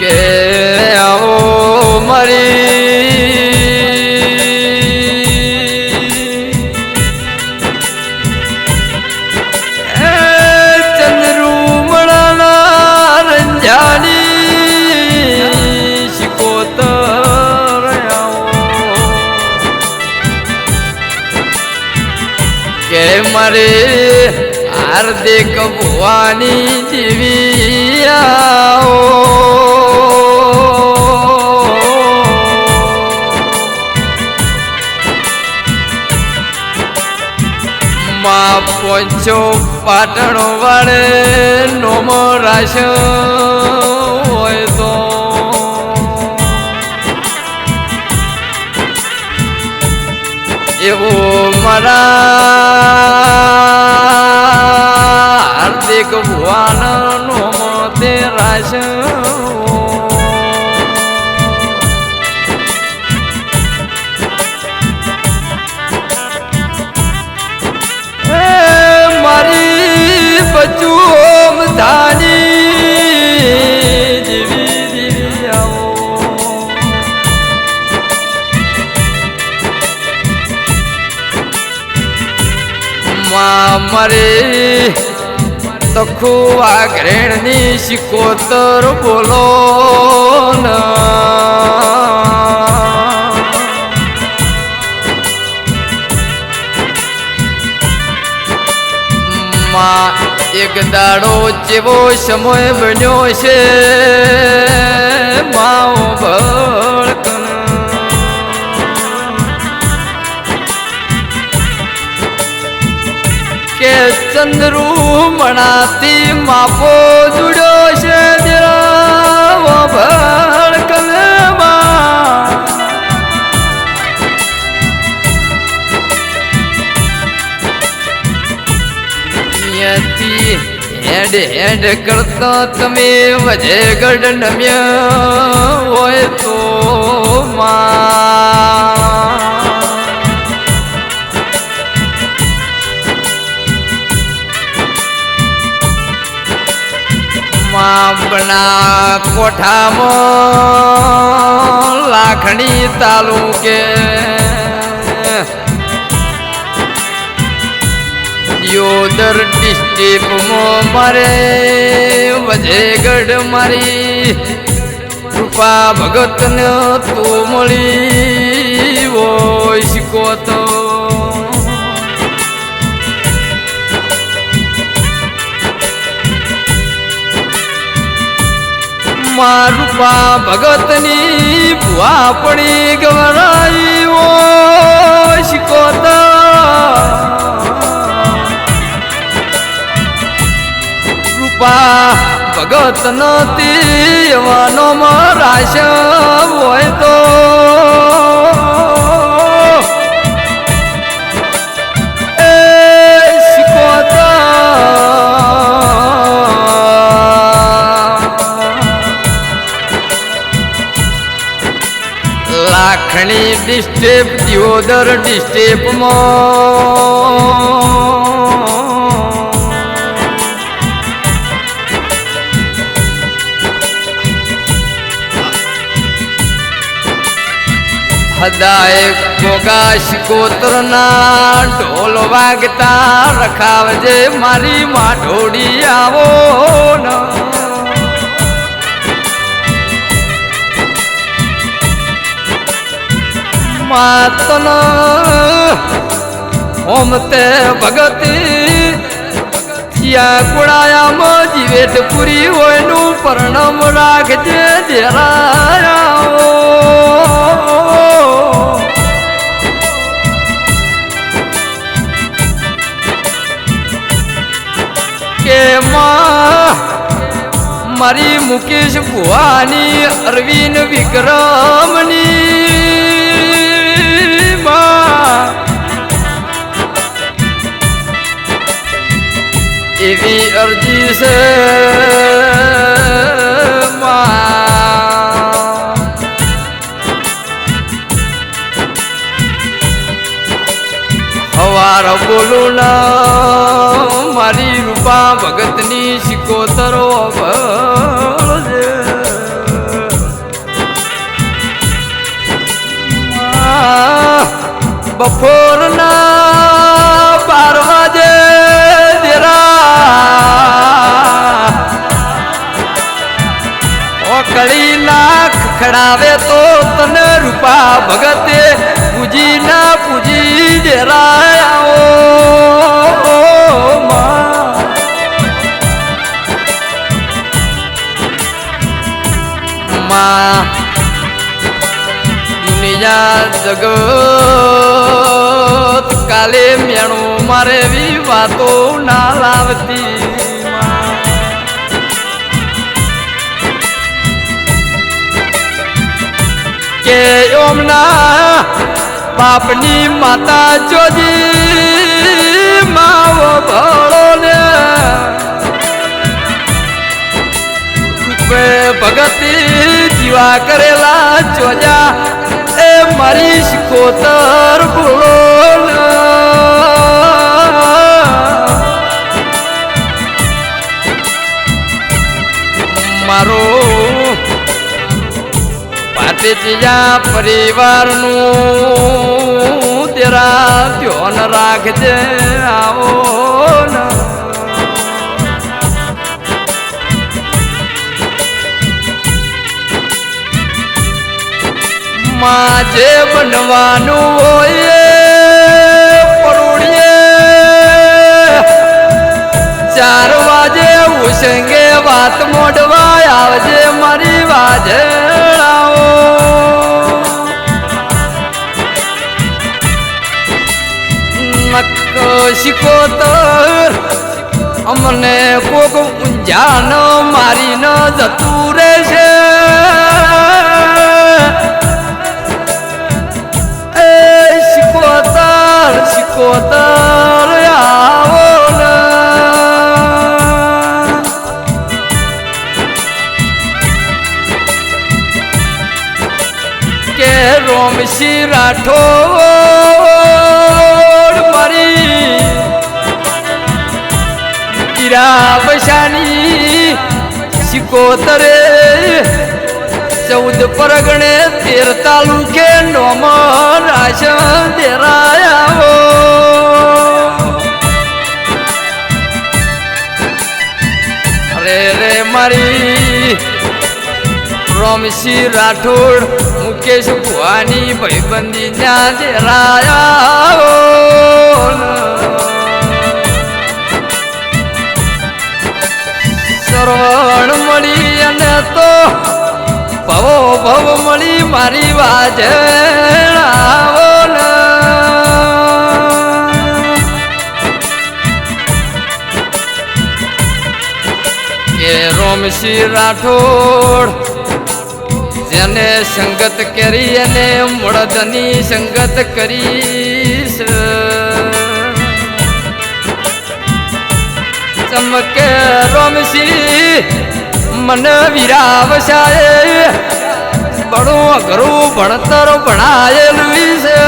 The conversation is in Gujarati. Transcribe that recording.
કે મારે હાર્દિક ભવાની આવો. માં પંચો પાટણ વાળે નોમ રાશ હોય તો. એવો મારા માં મરે. તખુ આગ્રેણની શિકોતર બોલો માં એક દાડો જેવો સમય બન્યો છે. માઓ ભળકન કે ચંદ્રુ મણાતી માપો જુડો છે હેડ હેડ કરતો તમે વજે ગઢ નમ્યા હોય તો માં. માપના કોઠામાં લાખણી તાલુકે યોદર ડિસ્ટ્રિક્ટમાં મારે વજેગઢ મારી કૃપા ભગતને તું મળી. મારુપા ભગતની ભુવા પડી ગવરાઈ ઓ શિકોતા રૂપા ભગત નતી એવાનો રાશ ડિસ્ટેપ દિયોદર ડિસ્ટેપમાં. હદાય ગોગાશ કોતરના ઢોલ વાગતા રખાવજે મારી માઠોડી આવો ન. માતન ઓમ તે ભગતી. યા કુડાયામાં જીવેટ પૂરી હોયનું પરણમ રાખજે જેરાયાઓ કે મારી મુકેશ ભુવાની અરવિંદ વિક્રમની એવી અરજી છે હવાર બોલું ના મારી રૂપા ભગતની શિકોતરો બપોરના બાર વાજે દેરા ઓકળી ના ખડાવે તો તને રૂપા ભગતે પૂજી ના પૂજી દેરાય મેણું મારે એવી વાતો ના લાવતી. કે ઓમના બાપની માતા જોજી માવો ભળો ને. ભગતી જીવા કરેલા જોજા એ મારી શિકોતર ભૂલો મારો. પાટેચિયા પરિવારનું તેરા ધ્યાન રાખજે આવો માજે બનવાનું હોય પરોડીએ ચાર વાજે ઉસંગે વાત મોડવા આવજે મારી વાજણાઓ. શીખો તો અમને કોક ઊંઝાન ન જતું રોમશી રાઠોડ મારી ઈરાવશાની સિકોતરે ચૌદ પરગણે તેર તાલુકે નોમ રાશ દેરાયા. અરે રે મારી રોમસી રાઠોડ મુકેશ ભુવાની ભાઈબંધી ત્યાં શરણ મળી અને તો ભવો ભવ મળી મારી વાજે રોમશી રાઠોડ જેને સંગત કરી અને મળદની સંગત કરીશ. ચમકે રોમસી મને વિરાવશાએ બડું અઘરું ભણતર ભણાયેલું છે